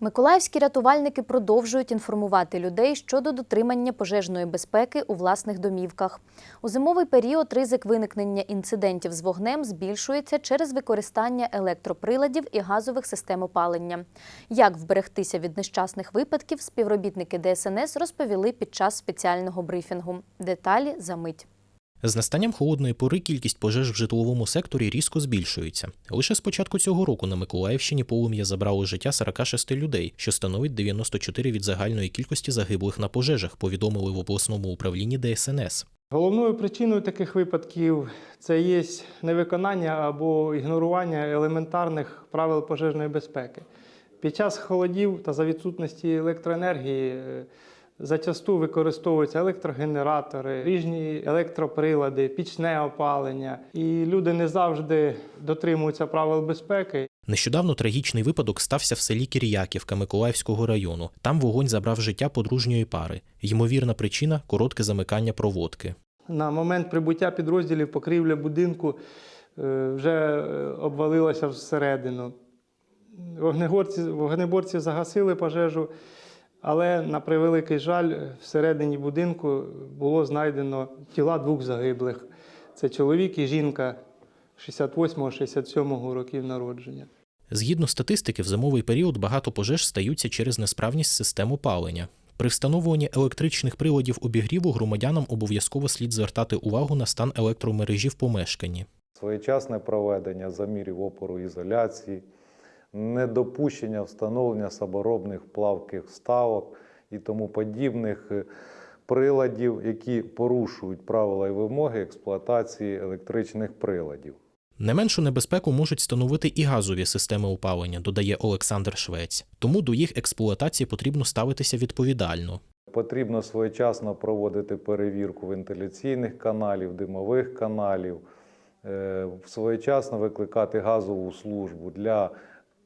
Миколаївські рятувальники продовжують інформувати людей щодо дотримання пожежної безпеки у власних домівках. У зимовий період ризик виникнення інцидентів з вогнем збільшується через використання електроприладів і газових систем опалення. Як вберегтися від нещасних випадків, співробітники ДСНС розповіли під час спеціального брифінгу. Деталі за мить. З настанням холодної пори кількість пожеж в житловому секторі різко збільшується. Лише з початку цього року на Миколаївщині полум'я забрало життя 46 людей, що становить 94 від загальної кількості загиблих на пожежах, повідомили в обласному управлінні ДСНС. Головною причиною таких випадків це є невиконання або ігнорування елементарних правил пожежної безпеки. Під час холодів та за відсутності електроенергії е, зачасту використовуються електрогенератори, різні електроприлади, пічне опалення, і люди не завжди дотримуються правил безпеки. Нещодавно трагічний випадок стався в селі Кір'яківка Миколаївського району. Там вогонь забрав життя подружньої пари. Ймовірна причина коротке замикання проводки. На момент прибуття підрозділів покрівля будинку е, вже е, обвалилася всередину. Вогнеборці, вогнеборці загасили пожежу, але на превеликий жаль, всередині будинку було знайдено тіла двох загиблих. Це чоловік і жінка 68-67 років народження. Згідно статистики, в зимовий період багато пожеж стаються через несправність систем опалення. При встановленні електричних приладів обігріву громадянам обов'язково слід звертати увагу на стан електромережі в помешканні. своєчасне проведення замірів опору ізоляції, недопущення встановлення саморобних плавких вставок і тому подібних е, приладів, які порушують правила і вимоги експлуатації електричних приладів. Не меншу небезпеку можуть становити і газові системи опалення, додає Олександр Швець. Тому до їх експлуатації потрібно ставитися відповідально. Потрібно своєчасно проводити перевірку вентиляційних каналів, димових каналів, е, своєчасно викликати газову службу для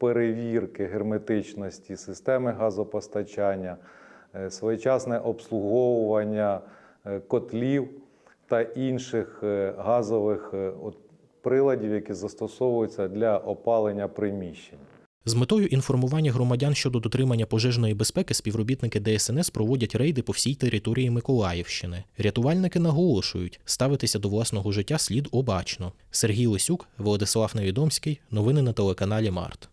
перевірки герметичності системи газопостачання, е, своєчасне обслуговування е, котлів та інших е, газових приладів, які застосовуються для опалення приміщень. З метою інформування громадян щодо дотримання пожежної безпеки співробітники ДСНС проводять рейди по всій території Миколаївщини. Рятувальники наголошують, ставитися до власного життя слід обачно. Сергій Лисюк, Владислав Невідомський. Новини на телеканалі Март.